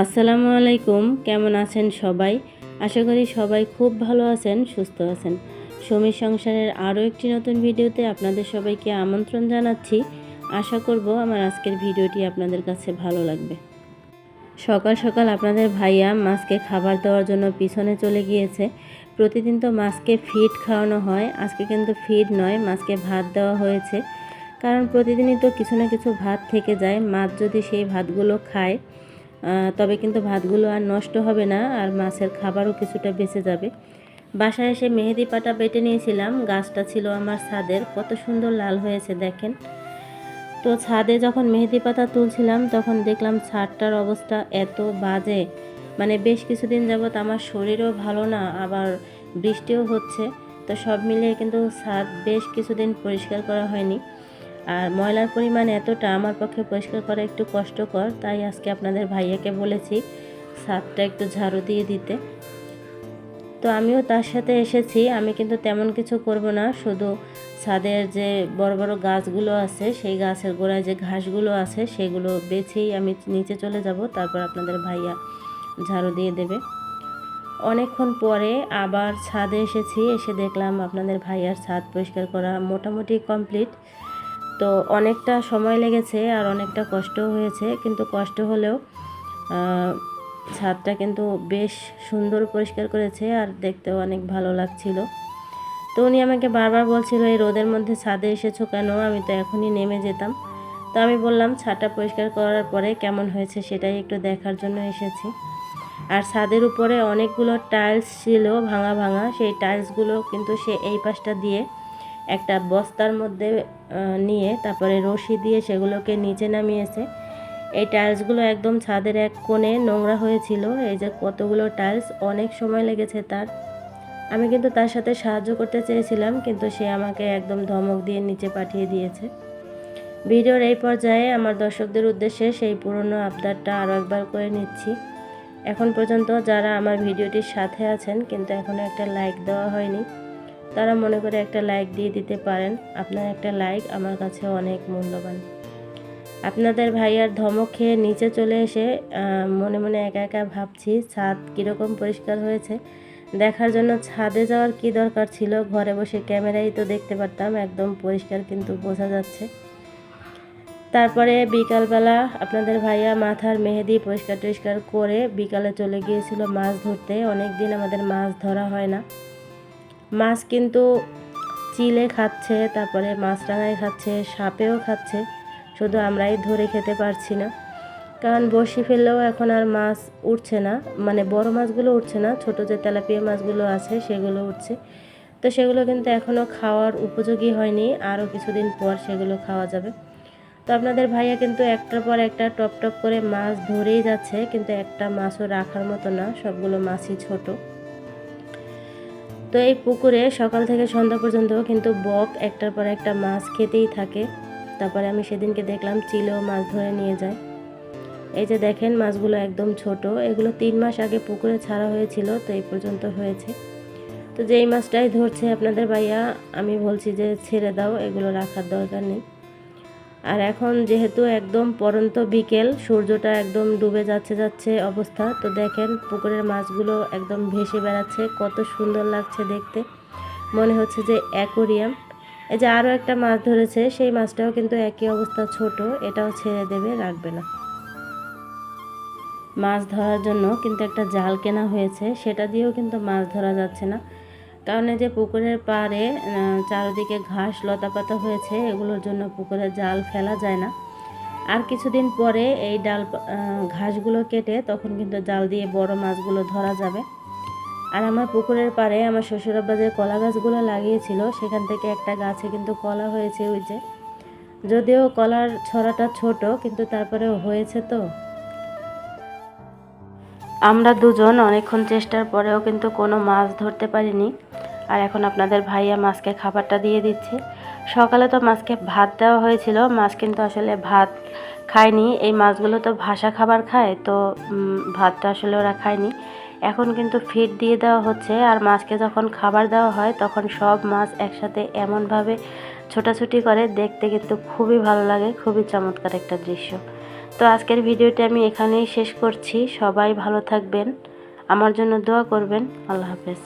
আসসালামু আলাইকুম, কেমন আছেন সবাই? আশা করি সবাই খুব ভালো আছেন, সুস্থ আছেন। সমীর সংসারের আরও একটি নতুন ভিডিওতে আপনাদের সবাইকে আমন্ত্রণ জানাচ্ছি। আশা করব আমার আজকের ভিডিওটি আপনাদের কাছে ভালো লাগবে। সকাল সকাল আপনাদের ভাইয়া মাছকে খাবার দেওয়ার জন্য পিছনে চলে গিয়েছে। প্রতিদিন তো মাছকে ফিড খাওয়ানো হয়, আজকে কিন্তু ফিড নয়, মাছকে ভাত দেওয়া হয়েছে। কারণ প্রতিদিনই তো কিছু না কিছু ভাত থেকে যায়, মাছ যদি সেই ভাতগুলো খায় তবে কিন্তু ভাতগুলো আর নষ্ট হবে না, আর মাছের খাবারও কিছুটা বেঁচে যাবে। বাসায় এসে মেহেদি পাতা বেটে নিয়েছিলাম, গাছটা ছিল আমার ছাদের, কত সুন্দর লাল হয়েছে দেখেন। তো ছাদে যখন মেহেদি পাতা তুলছিলাম, তখন দেখলাম ছাদটার অবস্থা এত বাজে। মানে বেশ কিছুদিন যাবৎ আমার শরীরও ভালো না, আবার বৃষ্টিও হচ্ছে। তো সব মিলিয়ে কিন্তু ছাদ বেশ কিছুদিন পরিষ্কার করা হয়নি। আর ময়লার পরিমাণ এতটা আমার পক্ষে পরিষ্কার করা একটু কষ্টকর, তাই আজকে আপনাদের ভাইয়াকে বলেছি ছাদটা একটু ঝাড়ু দিয়ে দিতে। তো আমিও তার সাথে এসেছি, আমি কিন্তু তেমন কিছু করব না, শুধু ছাদের যে বড় বড় গাছগুলো আছে, সেই গাছের গোড়ায় যে ঘাসগুলো আছে, সেগুলো বেছেই আমি নিচে চলে যাব, তারপর আপনাদের ভাইয়া ঝাড়ু দিয়ে দেবে। অনেকক্ষণ পরে আবার ছাদে এসেছি, এসে দেখলাম আপনাদের ভাইয়ার ছাদ পরিষ্কার করা মোটামুটি কমপ্লিট। তো অনেকটা সময় লেগেছে আর অনেকটা কষ্টও হয়েছে। কিন্তু কষ্ট হলেও ছাদটা কিন্তু বেশ সুন্দর পরিষ্কার করেছে আর দেখতেও অনেক ভালো লাগছিল। তো উনি আমাকে বারবার বলছিল, এই রোদের মধ্যে ছাদে এসেছ কেন? আমি তো এখনই নেমে যেতাম। তো আমি বললাম, ছাদটা পরিষ্কার করার পরে কেমন হয়েছে সেটাই একটু দেখার জন্য এসেছি। আর ছাদের উপরে অনেকগুলো টাইলস ছিল ভাঙা ভাঙা, সেই টাইলসগুলো কিন্তু সে এই পাশটা দিয়ে একটা বস্তার মধ্যে নিয়ে তারপরে রশি দিয়ে সেগুলোকে নিচে নামিয়েছে। এই টাইলসগুলো একদম ছাদের এক কোণে নোংরা হয়েছিল। এই যে কতগুলো টাইলস, অনেক সময় লেগেছে তার। আমি কিন্তু তার সাথে সাহায্য করতে চেয়েছিলাম, কিন্তু সে আমাকে একদম ধমক দিয়ে নিচে পাঠিয়ে দিয়েছে। ভিডিওর এই পর্যায়ে আমার দর্শকদের উদ্দেশ্যে সেই পুরনো আবদারটা আরও একবার করে নিচ্ছি। এখন পর্যন্ত যারা আমার ভিডিওটির সাথে আছেন, কিন্তু এখনও একটা লাইক দেওয়া হয়নি তারা মনে করে একটা লাইক দিয়ে দিতে পারেন। আপনার একটা লাইক আমার কাছে অনেক মূল্যবান। আপনাদের ভাইয়ার ধমক খেয়ে নিচে চলে এসে মনে মনে একা একা ভাবছি, ছাদ কীরকম পরিষ্কার হয়েছে? দেখার জন্য ছাদে যাওয়ার কি দরকার ছিল? ঘরে বসে ক্যামেরাই তো দেখতে পারতাম, একদম পরিষ্কার কিন্তু বোঝা যাচ্ছে। তারপরে বিকালবেলা আপনাদের ভাইয়া মাথার মেহেদি পরিষ্কার টরিষ্কার করে বিকালে চলে গিয়েছিল মাছ ধরতে। অনেক দিন আমাদের মাছ ধরা হয় না। মাছ কিন্তু চিলে খাচ্ছে, তারপরে মাছরাঙায় খাচ্ছে, সাপেও খাচ্ছে। শুধু আমরাই ধরে খেতে পারছি না। কারণ বড়শি ফেললেও এখন আর মাছ উঠছে না। মানে বড় মাছগুলো উঠছে না, ছোট যে তেলাপিয়া মাছগুলো আছে সেগুলো উঠছে। তো সেগুলো কিন্তু এখনও খাওয়ার উপযোগী হয়নি। আরও কিছুদিন পর সেগুলো খাওয়া যাবে। তো আপনাদের ভাইয়া কিন্তু একটার পর একটা টপ টপ করে মাছ ধরেই যাচ্ছে, কিন্তু একটা মাছও রাখার মতো না। সবগুলো মাছই ছোট। তো এই পুকুরে সকাল থেকে সন্ধ্যা পর্যন্ত কিন্তু বক, একটার পর একটা মাছ খেতেই থাকে। তারপরে আমি সেদিনকে দেখলাম চিলেও মাছ ধরে নিয়ে যায়। এই যে দেখেন, মাছগুলো একদম ছোট। এগুলো তিন মাস আগে পুকুরে ছাড়া হয়েছিল, তো এই পর্যন্ত হয়েছে। তো যেই মাছটাই ধরছে আপনাদের ভাইয়া, আমি বলছি যে ছেড়ে দাও, এগুলো রাখার দরকার নেই। আর এখন যেহেতু একদম পরন্ত বিকেল, সূর্যটা একদম ডুবে যাচ্ছে যাচ্ছে অবস্থা, তো দেখেন পুকুরের মাছগুলো একদম ভেসে বেড়াচ্ছে, কত সুন্দর লাগছে দেখতে। মনে হচ্ছে যে অ্যাকোরিয়াম। এই যে আরও একটা মাছ ধরেছে, সেই মাছটাও কিন্তু একই অবস্থা ছোট, এটাও ছেড়ে দেবে, রাখবে না। মাছ ধরার জন্য কিন্তু একটা জাল কেনা হয়েছে, সেটা দিয়েও কিন্তু মাছ ধরা যাচ্ছে না। কারণ যে পুকুরের পাড়ে চারিদিকে ঘাস লতাপাতা হয়েছে, এগুলোর জন্য পুকুরে জাল ফেলা যায় না। আর কিছুদিন পরে এই ডাল ঘাসগুলো কেটে তখন কিন্তু জাল দিয়ে বড় মাছগুলো ধরা যাবে। আর আমার পুকুরের পাড়ে আমার শ্বশুরাব্বা যে কলা গাছগুলো লাগিয়েছিল, সেখান থেকে একটা গাছে কিন্তু কলা হয়েছে ওই যে। যদিও কলার ছড়াটা ছোট, কিন্তু তারপরেও হয়েছে তো। আমরা দুজন অনেকক্ষণ চেষ্টার পরেও কিন্তু কোনো মাছ ধরতে পারিনি। আর এখন আপনাদের ভাইয়া মাছকে খাবারটা দিয়ে দিচ্ছে। সকালে তো মাছকে ভাত দেওয়া হয়েছিল, মাছ কিন্তু আসলে ভাত খায়নি। এই মাছগুলো তো ভাসা খাবার খায়, তো ভাতটা আসলে ওরা খায়নি। এখন কিন্তু ফিড দিয়ে দেওয়া হচ্ছে আর মাছকে যখন খাবার দেওয়া হয়, তখন সব মাছ একসাথে এমনভাবে ছোটাছুটি করে, দেখতে কিন্তু খুবই ভালো লাগে, খুবই চমৎকার একটা দৃশ্য। তো আজকের ভিডিওটি আমি এখানেই শেষ করছি। সবাই ভালো থাকবেন, আমার জন্য দোয়া করবেন। আল্লাহ হাফেজ।